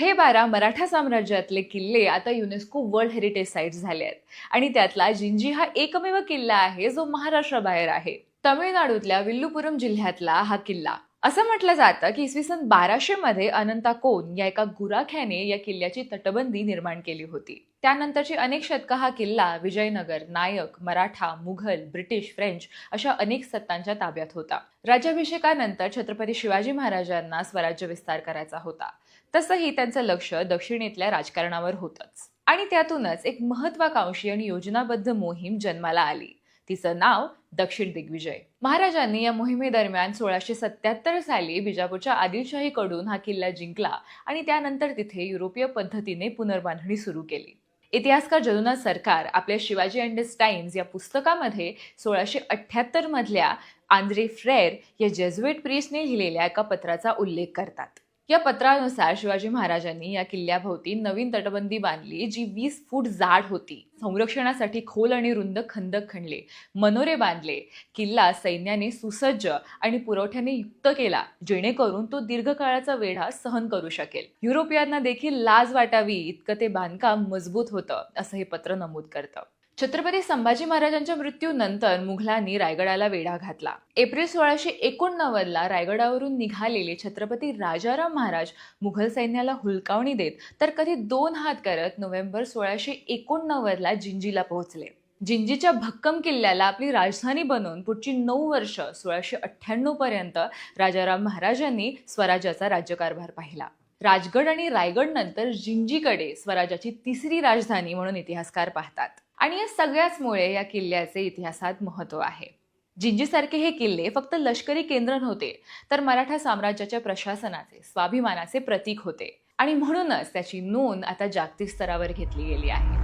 हे बारा मराठा साम्राज्यातले किल्ले आता युनेस्को वर्ल्ड हेरिटेज साईट झाले आहेत. आणि त्यातला जिंजी हा एकमेव किल्ला आहे जो महाराष्ट्राबाहेर आहे. तमिळनाडूतल्या विल्लुपुरम जिल्ह्यातला हा किल्ला. असं म्हटलं जातं की इसवी सन बाराशे मध्ये अनंता कोन या एका गुराख्याने या किल्ल्याची तटबंदी निर्माण केली होती. त्यानंतरची अनेक शतकं हा किल्ला विजयनगर नायक मराठा मुघल ब्रिटिश फ्रेंच अशा अनेक सत्तांच्या ताब्यात होता. राज्याभिषेकानंतर छत्रपती शिवाजी महाराजांना स्वराज्य विस्तार करायचा होता. तसंही त्यांचं लक्ष दक्षिणेतल्या राजकारणावर होतंच. आणि त्यातूनच एक महत्वाकांक्षी आणि योजनाबद्ध मोहीम जन्माला आली. तिचं नाव दक्षिण दिग्विजय. महाराजांनी या मोहिमेदरम्यान सोळाशे सत्याहत्तर साली बिजापूरच्या आदिलशाहीकडून हा किल्ला जिंकला आणि त्यानंतर तिथे युरोपीय पद्धतीने पुनर्बांधणी सुरू केली. इतिहासकार जदुनाथ सरकार आपल्या शिवाजी अँड टाइम्स या पुस्तकामध्ये सोळाशे अठ्ठ्याहत्तर मधल्या आंद्रे फ्रेर या जेझुएट प्रिस्टने लिहिलेल्या एका पत्राचा उल्लेख करतात. या पत्रानुसार शिवाजी महाराजांनी या किल्ल्याभोवती नवीन तटबंदी बांधली जी वीस फूट जाड होती. संरक्षणासाठी खोल आणि रुंद खंदक खणले मनोरे बांधले. किल्ला सैन्याने सुसज्ज आणि पुरवठ्याने युक्त केला जेणेकरून तो दीर्घकाळाचा वेढा सहन करू शकेल. युरोपियांना देखील लाज वाटावी इतकं ते बांधकाम मजबूत होतं असं हे पत्र नमूद करतं. छत्रपती संभाजी महाराजांच्या मृत्यूनंतर मुघलांनी रायगडाला वेढा घातला. एप्रिल सोळाशे एकोणनव्वदला रायगडावरून निघालेले छत्रपती राजाराम महाराज मुघल सैन्याला हुलकावणी देत तर कधी दोन हात करत नोव्हेंबर सोळाशे एकोणनव्वदला जिंजीला पोहोचले. जिंजीच्या भक्कम किल्ल्याला आपली राजधानी बनवून पुढची नऊ वर्ष सोळाशे अठ्ठ्याण्णव पर्यंत राजाराम महाराजांनी स्वराज्याचा राज्यकारभार पाहिला. राजगड आणि रायगड नंतर जिंजीकडे स्वराज्याची तिसरी राजधानी म्हणून इतिहासकार पाहतात. आणि या सगळ्याचमुळे या किल्ल्याचे इतिहासात महत्त्व आहे. जिंजीसारखे हे किल्ले फक्त लष्करी केंद्र नव्हते तर मराठा साम्राज्याच्या प्रशासनाचे स्वाभिमानाचे प्रतीक होते. आणि म्हणूनच त्याची नोंद आता जागतिक स्तरावर घेतली गेली आहे.